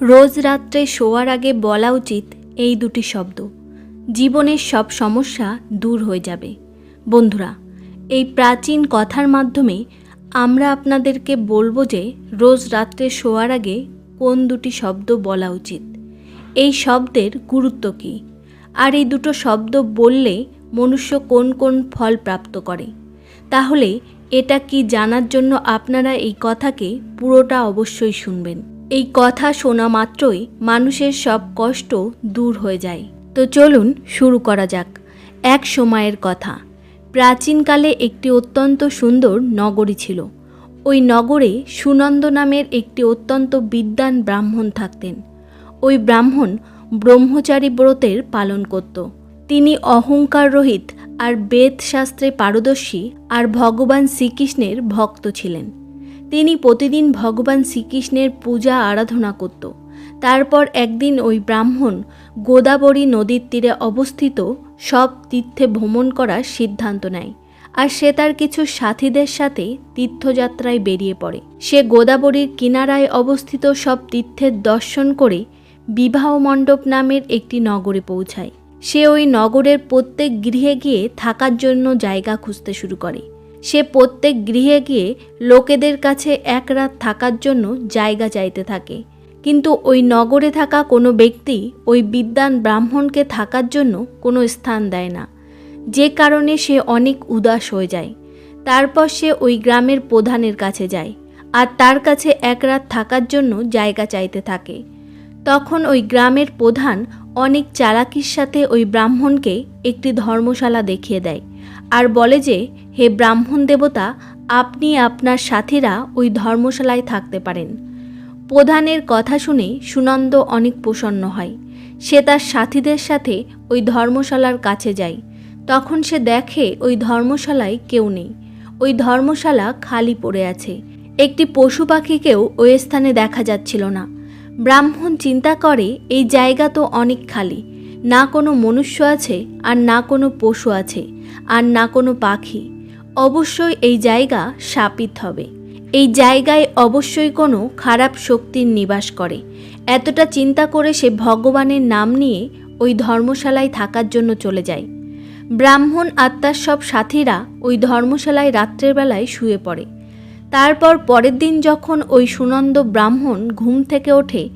রোজ রাত্রে শোয়ার আগে বলা উচিত এই দুটি শব্দ। জীবনের সব সমস্যা দূর হয়ে যাবে। বন্ধুরা, এই প্রাচীন কথার মাধ্যমে আমরা আপনাদেরকে বলব যে রোজ রাত্রে শোয়ার আগে কোন দুটি শব্দ বলা উচিত। এই শব্দের গুরুত্ব কী? আর এই দুটো শব্দ বললে মনুষ্য কোন কোন ফল প্রাপ্ত করে? তাহলে এটা কি জানার জন্য আপনারা এই কথাকে পুরোটা অবশ্যই শুনবেন। এই কথা শোনা মাত্রই মানুষের সব কষ্ট দূর হয়ে যায়। তো চলুন শুরু করা যাক এক সময়ের কথা। প্রাচীনকালে একটি অত্যন্ত সুন্দর নগরী ছিল। ওই নগরে সুনন্দ নামের একটি অত্যন্ত বিদ্বান ব্রাহ্মণ থাকতেন। ওই ব্রাহ্মণ ব্রহ্মচারী ব্রতের পালন করত। তিনি অহংকার রহিত আর বেদ শাস্ত্রে পারদর্শী আর ভগবান শ্রীকৃষ্ণের ভক্ত ছিলেন। তিনি প্রতিদিন ভগবান শ্রীকৃষ্ণের পূজা আরাধনা করত। তারপর একদিন ওই ব্রাহ্মণ গোদাবরী নদীর তীরে অবস্থিত সব তীর্থে ভ্রমণ করার সিদ্ধান্ত নেয় আর সে তার কিছু সাথীদের সাথে তীর্থযাত্রায় বেরিয়ে পড়ে। সে গোদাবরীর কিনারায় অবস্থিত সব তীর্থের দর্শন করে বিবাহ মণ্ডপ নামের একটি নগরে পৌঁছায়। সে ওই নগরের প্রত্যেক গৃহে গিয়ে থাকার জন্য জায়গা খুঁজতে শুরু করে। সে প্রত্যেক গৃহে গিয়ে লোকেদের কাছে এক রাত থাকার জন্য জায়গা চাইতে থাকে। কিন্তু ওই নগরে থাকা কোনো ব্যক্তি ওই বিদ্বান ব্রাহ্মণকে থাকার জন্য কোনো স্থান দেয় না। যে কারণে সে অনেক উদাস হয়ে যায়। তারপর সে ওই গ্রামের প্রধানের কাছে যায় আর তার কাছে এক রাত থাকার জন্য জায়গা চাইতে থাকে। তখন ওই গ্রামের প্রধান অনেক চালাকির সাথে ওই ব্রাহ্মণকে একটি ধর্মশালা দেখিয়ে দেয় আর বলে যে হে ব্রাহ্মণ দেবতা, আপনি আপনার সাথীরা ওই ধর্মশালায় থাকতে পারেন। প্রধানের কথা শুনে সুনন্দ অনেক প্রসন্ন হয়। সে তার সাথীদের সাথে ওই ধর্মশালার কাছে যায়। তখন সে দেখে ওই ধর্মশালায় কেউ নেই। ওই ধর্মশালা খালি পড়ে আছে। একটি পশু পাখিকেও ওই স্থানে দেখা যাচ্ছিল না। ব্রাহ্মণ চিন্তা করে, এই জায়গা তো অনেক খালি। না কোনো মনুষ্য আছে, আর না কোনো পশু আছে, আর না কোনো পাখি। অবশ্যই এই জায়গা শাপিত হবে। এই জায়গায় অবশ্যই কোনো খারাপ শক্তির নিবাস করে। এতটা চিন্তা করে সে ভগবানের নাম নিয়ে ওই ধর্মশালায় থাকার জন্য চলে যায়। ব্রাহ্মণ আত্মার সব সাথীরা ওই ধর্মশালায় রাত্রের বেলায় শুয়ে পড়ে। তারপর পরের দিন যখন ওই সুনন্দ ব্রাহ্মণ ঘুম থেকে ওঠে,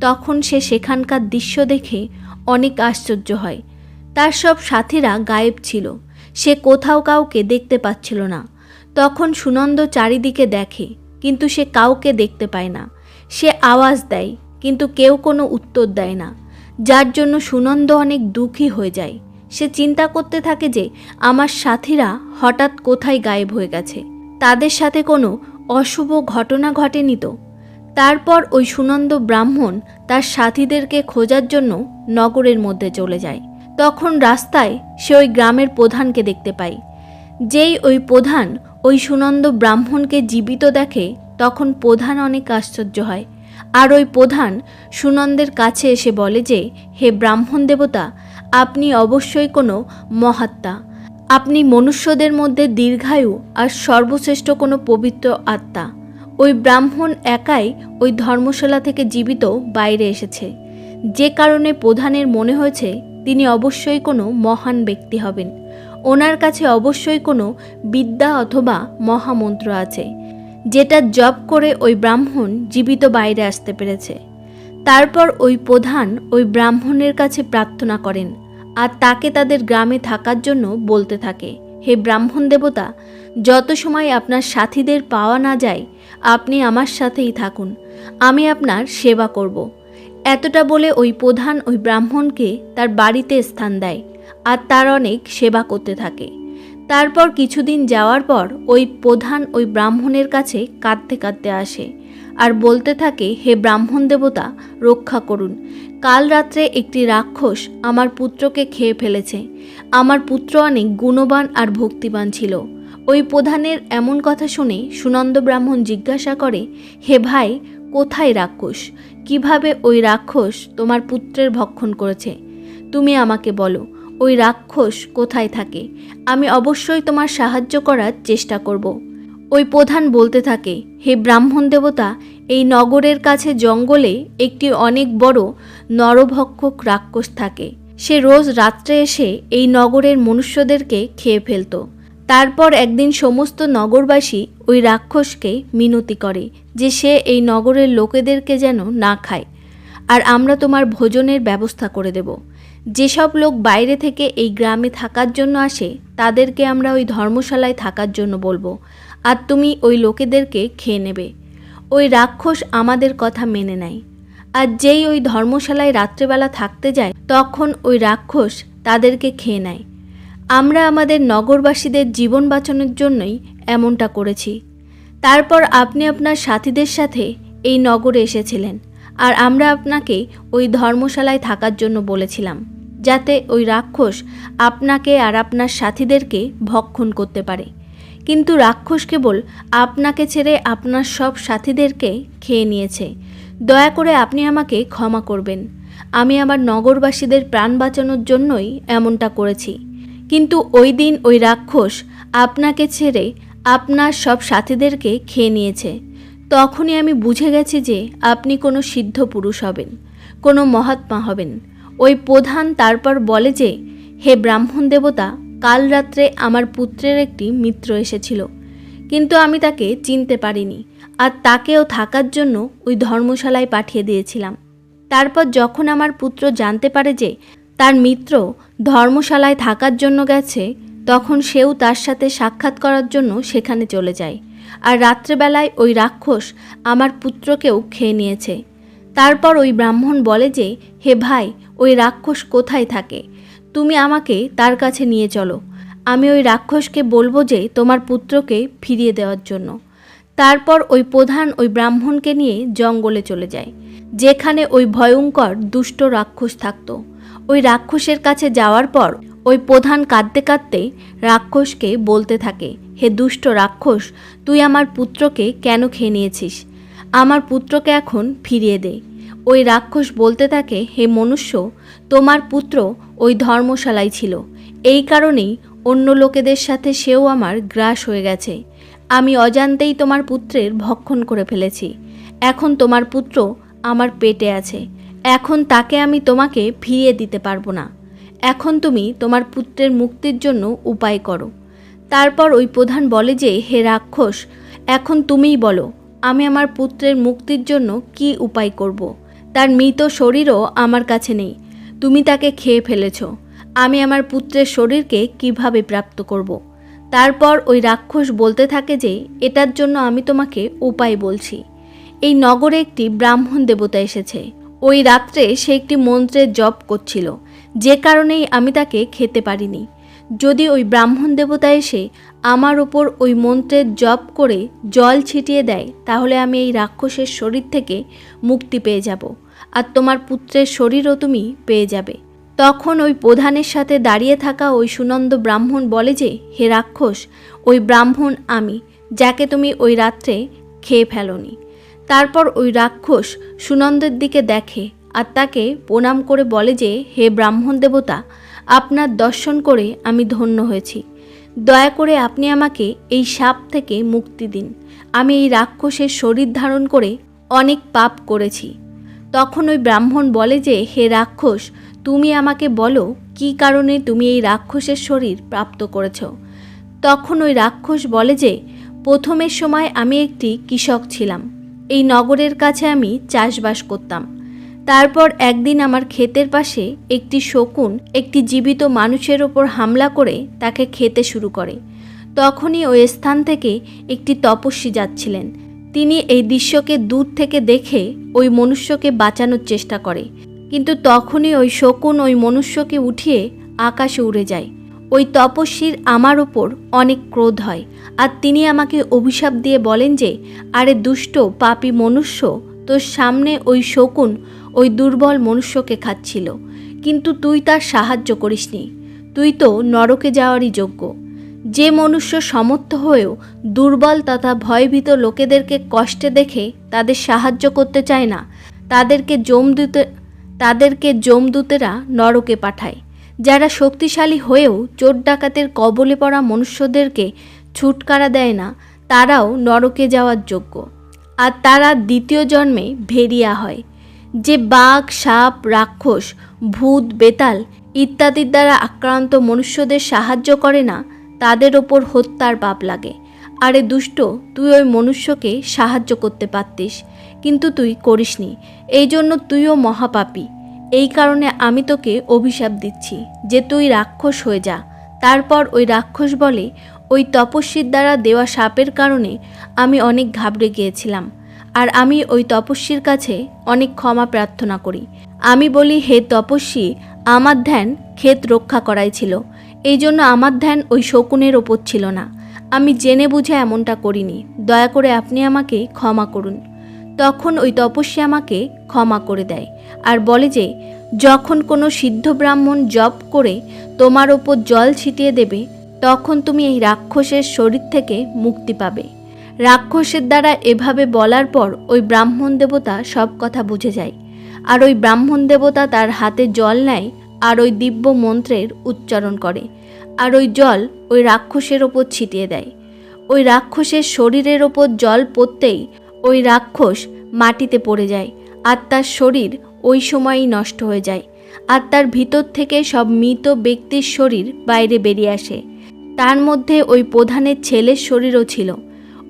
তখন সে সেখানকার দৃশ্য দেখে অনেক আশ্চর্য হয়। তার সব সাথীরা গায়েব ছিল। সে কোথাও কাউকে দেখতে পাচ্ছিল না। তখন সুনন্দ চারিদিকে দেখে, কিন্তু সে কাউকে দেখতে পায় না। সে আওয়াজ দেয়, কিন্তু কেউ কোনো উত্তর দেয় না। যার জন্য সুনন্দ অনেক দুঃখী হয়ে যায়। সে চিন্তা করতে থাকে যে, আমার সাথীরা হঠাৎ কোথায় গায়েব হয়ে গেছে। তাদের সাথে কোনো অশুভ ঘটনা ঘটেনি তো? তারপর ওই সুনন্দ ব্রাহ্মণ তার সাথীদেরকে খোঁজার জন্য নগরের মধ্যে চলে যায়। তখন রাস্তায় সে ওই গ্রামের প্রধানকে দেখতে পায় যেই ওই প্রধান ওই সুনন্দ ব্রাহ্মণকে জীবিত দেখে তখন প্রধান অনেক আশ্চর্য হয়। আর ওই প্রধান সুনন্দের কাছে এসে বলে যে, হে ব্রাহ্মণ দেবতা, আপনি অবশ্যই কোনো মহাত্মা। আপনি মনুষ্যদের মধ্যে দীর্ঘায়ু আর সর্বশ্রেষ্ঠ কোনো পবিত্র আত্মা। ওই ব্রাহ্মণ একাই ওই ধর্মশালা থেকে জীবিত বাইরে এসেছে। যে কারণে প্রধানের মনে হয়েছে তিনি অবশ্যই কোনো মহান ব্যক্তি হবেন। ওনার কাছে অবশ্যই কোনো বিদ্যা অথবা মহামন্ত্র আছে, যেটা জপ করে ওই ব্রাহ্মণ জীবিত বাইরে আসতে পেরেছে। তারপর ওই প্রধান ওই ব্রাহ্মণের কাছে প্রার্থনা করেন আর তাকে তাদের গ্রামে থাকার জন্য বলতে থাকে, হে ব্রাহ্মণ দেবতা, যত সময় আপনার সাথীদের পাওয়া না যায়, আপনি আমার সাথেই থাকুন। আমি আপনার সেবা করব। এতটা বলে ওই প্রধান ওই ব্রাহ্মণকে তার বাড়িতে স্থান দেয়, আর তার অনেক সেবা করতে থাকে। তারপর কিছুদিন যাওয়ার পর ওই প্রধান ওই ব্রাহ্মণের কাছে কাঁদতে কাঁদতে আসে, আর বলতে থাকে, হে ব্রাহ্মণ দেবতা, রক্ষা করুন। কাল রাত্রে একটি রাক্ষস আমার পুত্রকে খেয়ে ফেলেছে। আমার পুত্র অনেক গুণবান আর ভক্তিবান ছিল। ওই প্রধানের এমন কথা শুনে সুনন্দ ব্রাহ্মণ জিজ্ঞাসা করে, হে ভাই কোথায় রাক্ষস? কীভাবে ওই রাক্ষস তোমার পুত্রের ভক্ষণ করেছে? তুমি আমাকে বলো, ওই রাক্ষস কোথায় থাকে? আমি অবশ্যই তোমার সাহায্য করার চেষ্টা করব। ওই প্রধান বলতে থাকে, হে ব্রাহ্মণ দেবতা, এই নগরের কাছে জঙ্গলে একটি অনেক বড় নরভক্ষক রাক্ষস থাকে। সে রোজ রাত্রে এসে এই নগরের মনুষ্যদেরকে খেয়ে ফেলতো। তারপর একদিন সমস্ত নগরবাসী ওই রাক্ষসকে মিনতি করে যে সে এই নগরের লোকেদেরকে যেন না খায়। আর আমরা তোমার ভোজনের ব্যবস্থা করে দেব। যেসব লোক বাইরে থেকে এই গ্রামে থাকার জন্য আসে, তাদেরকে আমরা ওই ধর্মশালায় থাকার জন্য বলব। আর তুমি ওই লোকেদেরকে খেয়ে নেবে। ওই রাক্ষস আমাদের কথা মেনে নেয়। আর যেই ওই ধর্মশালায় রাত্রেবেলা থাকতে যায়, তখন ওই রাক্ষস তাদেরকে খেয়ে নেয়। আমরা আমাদের নগরবাসীদের জীবন বাঁচানোর জন্যই এমনটা করেছি। তারপর আপনি আপনার সাথীদের সাথে এই নগরে এসেছিলেন আর আমরা আপনাকে ওই ধর্মশালায় থাকার জন্য বলেছিলাম, যাতে ওই রাক্ষস আপনাকে আর আপনার সাথীদেরকে ভক্ষণ করতে পারে। কিন্তু রাক্ষস কেবল আপনাকে ছেড়ে আপনার সব সাথীদেরকে খেয়ে নিয়েছে। দয়া করে আপনি আমাকে ক্ষমা করবেন। আমি আমার নগরবাসীদের প্রাণ বাঁচানোর জন্যই এমনটা করেছি। কিন্তু ওই দিন ওই রাক্ষস আপনাকে ছেড়ে আপনার সব সাথীদেরকে খেয়ে নিয়েছে। তখনই আমি বুঝে গেছি যে আপনি কোনো সিদ্ধ পুরুষ হবেন, কোনো মহাত্মা হবেন। ওই প্রধান তারপর বলে যে, হে ব্রাহ্মণ দেবতা, কাল রাত্রে আমার পুত্রের একটি মিত্র এসেছিল। কিন্তু আমি তাকে চিনতে পারিনি আর তাকেও থাকার জন্য ওই ধর্মশালায় পাঠিয়ে দিয়েছিলাম। তারপর যখন আমার পুত্র জানতে পারে যে তার মিত্র ধর্মশালায় থাকার জন্য গেছে, তখন সেও তার সাথে সাক্ষাৎ করার জন্য সেখানে চলে যায়। আর রাত্রেবেলায় ওই রাক্ষস আমার পুত্রকেও খেয়ে নিয়েছে। তারপর ওই ব্রাহ্মণ বলে যে, হে ভাই, ওই রাক্ষস কোথায় থাকে? তুমি আমাকে তার কাছে নিয়ে চলো। আমি ওই রাক্ষসকে বলব যে, তোমার পুত্রকে ফিরিয়ে দেওয়ার জন্য। তারপর ওই প্রধান ওই ব্রাহ্মণকে নিয়ে জঙ্গলে চলে যায়, যেখানে ওই ভয়ঙ্কর দুষ্ট রাক্ষস থাকতো। ওই রাক্ষসের কাছে যাওয়ার পর ওই প্রধান কাঁদতে কাঁদতে রাক্ষসকে বলতে থাকে, হে দুষ্ট রাক্ষস, তুই আমার পুত্রকে কেন খেয়ে নিয়েছিস? আমার পুত্রকে এখন ফিরিয়ে দে। ওই রাক্ষস বলতে থাকে, হে মনুষ্য, তোমার পুত্র ওই ধর্মশালায় ছিল। এই কারণেই অন্য লোকেদের সাথে সেও আমার গ্রাস হয়ে গেছে। আমি অজান্তেই তোমার পুত্রের ভক্ষণ করে ফেলেছি। এখন তোমার পুত্র আমার পেটে আছে। এখন তাকে আমি তোমাকে ফিরিয়ে দিতে পারব না। এখন তুমি তোমার পুত্রের মুক্তির জন্য উপায় করো। তারপর ওই প্রধান বলে যে, হে রাক্ষস, এখন তুমিই বলো, আমি আমার পুত্রের মুক্তির জন্য কি উপায় করব। তার মৃত শরীরও আমার কাছে নেই। তুমি তাকে খেয়ে ফেলেছ। আমি আমার পুত্রের শরীরকে কীভাবে প্রাপ্ত করব। তারপর ওই রাক্ষস বলতে থাকে যে, এটার জন্য আমি তোমাকে উপায় বলছি। এই নগরে একটি ব্রাহ্মণ দেবতা এসেছে। ওই রাত্রে সে একটি মন্ত্রের জপ করছিল। যে কারণেই আমি তাকে খেতে পারিনি। যদি ওই ব্রাহ্মণ দেবতা এসে আমার ওপর ওই মন্ত্রের জপ করে জল ছিটিয়ে দেয়, তাহলে আমি এই রাক্ষসের শরীর থেকে মুক্তি পেয়ে যাব আর তোমার পুত্রের শরীরও তুমি পেয়ে যাবে। তখন ওই প্রধানের সাথে দাঁড়িয়ে থাকা ওই সুনন্দ ব্রাহ্মণ বলে যে, হে রাক্ষস, ওই ব্রাহ্মণ আমি, যাকে তুমি ওই রাত্রে খেয়ে ফেলনি। তারপর ওই রাক্ষস সুনন্দের দিকে দেখে আর তাকে প্রণাম করে বলে যে, হে ব্রাহ্মণ দেবতা, আপনার দর্শন করে আমি ধন্য হয়েছি। দয়া করে আপনি আমাকে এই সাপ থেকে মুক্তি দিন। আমি এই রাক্ষসের শরীর ধারণ করে অনেক পাপ করেছি তখন ওই ব্রাহ্মণ বলে যে, হে রাক্ষস, তুমি আমাকে বলো, কী কারণে তুমি এই রাক্ষসের শরীর প্রাপ্ত করেছ তখন ওই রাক্ষস বলে যে, প্রথমের সময় আমি একটি কৃষক ছিলাম। এই নগরের কাছে আমি চাষবাস করতাম। তারপর একদিন আমার ক্ষেতের পাশে একটি শকুন একটি জীবিত মানুষের ওপর হামলা করে তাকে খেতে শুরু করে। তখনই ওই স্থান থেকে একটি তপস্বী যাচ্ছিলেন। তিনি এই দৃশ্যকে দূর থেকে দেখে ওই মনুষ্যকে বাঁচানোর চেষ্টা করে। কিন্তু তখনই ওই শকুন ওই মনুষ্যকে উঠিয়ে আকাশে উড়ে যায়। ওই তপস্বীর আমার ওপর অনেক ক্রোধ হয়। আর তিনি আমাকে অভিশাপ দিয়ে বলেন যে, আরে দুষ্ট, পাপী মনুষ্য, তোর সামনে ওই শকুন, ওই দুর্বল মনুষ্যকে খাচ্ছিল। কিন্তু তুই তার সাহায্য করিসনি। তুই তো নরকে যাওয়ারই যোগ্য। যে মনুষ্য সমর্থ হয়েও দুর্বল তথা ভয়ভীত লোকেদেরকে কষ্টে দেখে তাদের সাহায্য করতে চায় না, তাদেরকে জমদূতে তাদেরকে জমদূতেরা নরকে পাঠায়। যারা শক্তিশালী হয়েও চোর ডাকাতের কবলে পড়া মনুষ্যদেরকে ছুটকারা দেয় না, তারাও নরকে যাওয়ার যোগ্য। আর তারা দ্বিতীয় জন্মে ভেরিয়া হয়। যে বাঘ, সাপ, রাক্ষস, ভূত, বেতাল ইত্যাদির দ্বারা আক্রান্ত মনুষ্যদের সাহায্য করে না, তাদের ওপর হত্যার পাপ লাগে। আরে দুষ্ট, তুই ওই মনুষ্যকে সাহায্য করতে পারতিস, কিন্তু তুই করিসনি। এই জন্য তুইও মহাপাপী। এই কারণে আমি তোকে অভিশাপ দিচ্ছি যে তুই রাক্ষস হয়ে যা। তারপর ওই রাক্ষস বলে ওই তপস্বীর দ্বারা দেওয়া সাপের কারণে আমি অনেক ঘাবড়ে গিয়েছিলাম। আর আমি ওই তপস্বীর কাছে অনেক ক্ষমা প্রার্থনা করি। আমি বলি, হে তপস্বী, আমার ধ্যান ক্ষেত রক্ষা করাই ছিল। এই জন্য আমার ধ্যান ওই শকুনের ওপর ছিল না। আমি জেনে বুঝে এমনটা করিনি। দয়া করে আপনি আমাকে ক্ষমা করুন। তখন ওই তপস্বী আমাকে ক্ষমা করে দেয় আর বলে যে, যখন কোনো সিদ্ধ ব্রাহ্মণ জপ করে তোমার ওপর জল ছিটিয়ে দেবে তখন তুমি এই রাক্ষসের শরীর থেকে মুক্তি পাবে। রাক্ষসের দ্বারা এভাবে বলার পর ওই ব্রাহ্মণ দেবতা সব কথা বুঝে যায়। আর ওই ব্রাহ্মণ দেবতা তার হাতে জল নেয় আর ওই দিব্য মন্ত্রের উচ্চারণ করে। আর ওই জল ওই রাক্ষসের ওপর ছিটিয়ে দেয়। ওই রাক্ষসের শরীরের ওপর জল পড়তেই ওই রাক্ষস মাটিতে পড়ে যায় আর তার শরীর ওই সময়ই নষ্ট হয়ে যায়। আর তার ভিতর থেকে সব মৃত ব্যক্তির শরীর বাইরে বেরিয়ে আসে। তার মধ্যে ওই প্রধানের ছেলের শরীরও ছিল।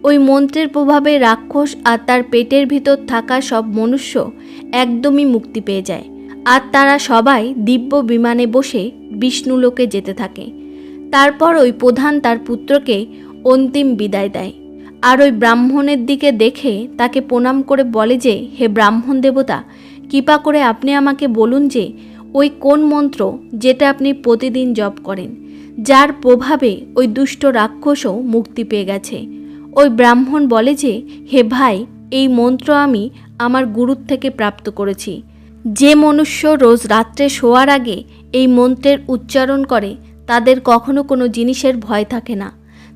ওই মন্ত্রের প্রভাবে রাক্ষস আর তার পেটের ভিতর থাকা সব মনুষ্য একদমই মুক্তি পেয়ে যায়। আর তারা সবাই দিব্য বিমানে বসে বিষ্ণুলোকে যেতে থাকে। তারপর ওই প্রধান তার পুত্রকে অন্তিম বিদায় দেয়। আর ওই ব্রাহ্মণের দিকে দেখে তাকে প্রণাম করে বলে যে, হে ব্রাহ্মণ দেবতা, কৃপা করে আপনি আমাকে বলুন যে, ওই কোন মন্ত্র যেটা আপনি প্রতিদিন জপ করেন? যার প্রভাবে ওই দুষ্ট রাক্ষসও মুক্তি পেয়ে গেছে। ওই ব্রাহ্মণ বলে যে, হে ভাই, এই মন্ত্র আমি আমার গুরুর থেকে প্রাপ্ত করেছি। যে মনুষ্য রোজ রাত্রে শোয়ার আগে এই মন্ত্রের উচ্চারণ করে, তাদের কখনো কোনো জিনিসের ভয় থাকে না।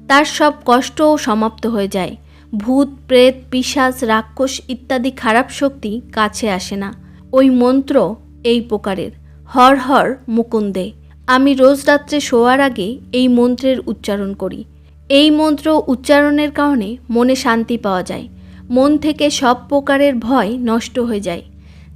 তার সব কষ্টও সমাপ্ত হয়ে যায়। ভূত, প্রেত, পিশাচ, রাক্ষস ইত্যাদি খারাপ শক্তি কাছে আসে না। ওই মন্ত্র এই প্রকারের, হর হর মুকুন্দে। আমি রোজ রাত্রে শোয়ার আগে এই মন্ত্রের উচ্চারণ করি। এই মন্ত্র উচ্চারণের কারণে মনে শান্তি পাওয়া যায়। মন থেকে সব প্রকারের ভয় নষ্ট হয়ে যায়।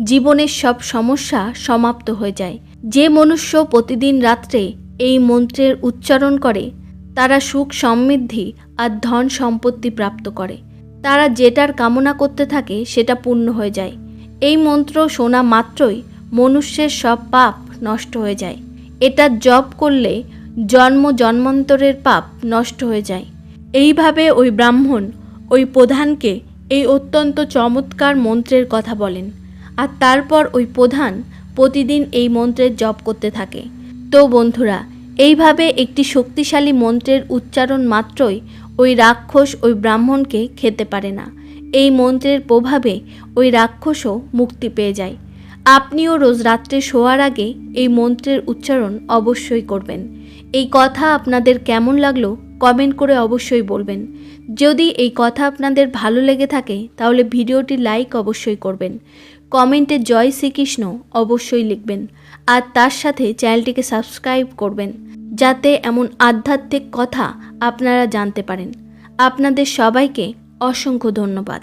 জীবনের সব সমস্যা সমাপ্ত হয়ে যায়। যে মনুষ্য প্রতিদিন রাত্রে এই মন্ত্রের উচ্চারণ করে, তারা সুখ সমৃদ্ধি আর ধন সম্পত্তি প্রাপ্ত করে। তারা যেটার কামনা করতে থাকে, সেটা পূর্ণ হয়ে যায়। এই মন্ত্র শোনা মাত্রই মনুষ্যের সব পাপ নষ্ট হয়ে যায়। এটা জপ করলে জন্ম জন্মান্তরের পাপ নষ্ট হয়ে যায়। এইভাবে ওই ব্রাহ্মণ ওই প্রধানকে এই অত্যন্ত চমৎকার মন্ত্রের কথা বলেন। আর তারপর ওই প্রধান প্রতিদিন এই মন্ত্রের জপ করতে থাকে। তো বন্ধুরা, এইভাবে একটি শক্তিশালী মন্ত্রের উচ্চারণ মাত্রই ওই রাক্ষস ওই ব্রাহ্মণকে খেতে পারে না। এই মন্ত্রের প্রভাবে ওই রাক্ষসও মুক্তি পেয়ে যায়। আপনিও রোজ রাত্রে শোয়ার আগে এই মন্ত্রের উচ্চারণ অবশ্যই করবেন। এই কথা আপনাদের কেমন লাগল কমেন্ট করে অবশ্যই বলবেন। যদি এই কথা আপনাদের ভালো লেগে থাকে, তাহলে ভিডিওটি লাইক অবশ্যই করবেন। কমেন্টে জয় শ্রীকৃষ্ণ অবশ্যই লিখবেন। আর তার সাথে চ্যানেলটিকে সাবস্ক্রাইব করবেন, যাতে এমন আধ্যাত্মিক কথা আপনারা জানতে পারেন। আপনাদের সবাইকে অসংখ্য ধন্যবাদ।